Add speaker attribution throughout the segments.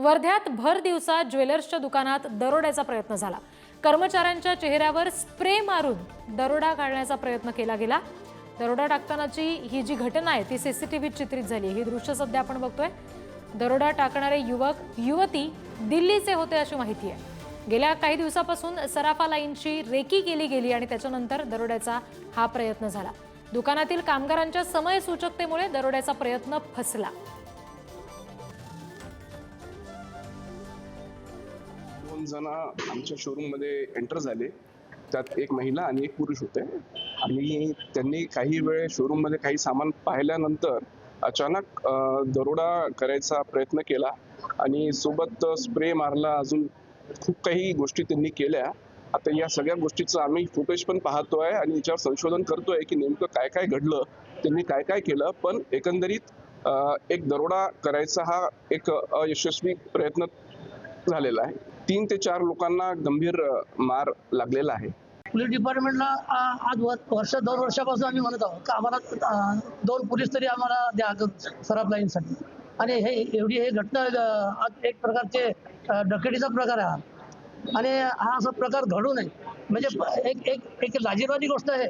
Speaker 1: वर्ध्यात भर दिवसा ज्वेलर्सच्या दुकानात दरोड्याचा प्रयत्न झाला. कर्मचाऱ्यांच्या चेहऱ्यावर स्प्रे मारून दरोडा काढण्याचा प्रयत्न केला गेला. दरोडा टाकतानाची ही जी घटना आहे ती सीसीटीव्हीत चित्रित झाली ही दृश्य सध्या आपण बघतोय. दरोडा टाकणारे युवक युवती दिल्लीचे होते अशी माहिती आहे. गेल्या काही दिवसापासून सराफा लाईनची रेकी केली गेली आणि त्याच्यानंतर दरोड्याचा हा प्रयत्न झाला. दुकानातील कामगारांच्या समयसूचकतेमुळे दरोड्याचा प्रयत्न फसला.
Speaker 2: दोन जण आमच्या शोरूममध्ये एंटर झाले. त्यात एक महिला आणि एक पुरुष होते. आणि त्यांनी काही वेळ शोरूममध्ये काही सामान पाहिल्यानंतर अचानक दरोडा करायचा प्रयत्न केला आणि सोबत स्प्रे मारला. अजून खूप काही गोष्टी त्यांनी केल्या. आता या सगळ्या गोष्टीचं आम्ही फुटेज पण पाहतोय आणि याच्यावर संशोधन करतोय की नेमकं काय काय घडलं. त्यांनी काय काय केलं. पण एकंदरीत एक दरोडा करायचा हा एक अयशस्वी प्रयत्न झालेला आहे. तीन ते चार लोकांना गंभीर मार लागलेला आहे.
Speaker 3: पोलीस डिपार्टमेंटला आज वर्ष दोन वर्षापासून आम्ही म्हणत आहोत का आम्हाला दोन पोलीस तरी आम्हाला द्या सराफ लाईनसाठी. आणि हे एवढी हे घटना आज एक प्रकारचे डकेटीचा प्रकार आहे हा. आणि हा असा प्रकार घडू नये. म्हणजे एक एक एक लाजीरवादी गोष्ट आहे.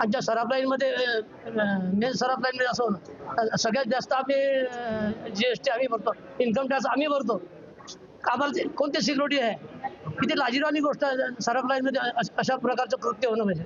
Speaker 3: आमच्या सराफ लाईनमध्ये मेन सराफ लाईनमध्ये असं सगळ्यात जास्त आम्ही जी एस टी आम्ही भरतो. इन्कम टॅक्स आम्ही भरतो. कामाला ते- कोणती सिक्युरिटी आहे? किती लाजीरवाणी गोष्ट आहे लाईनमध्ये अशा प्रकारचं कृत्य होणं म्हणजे.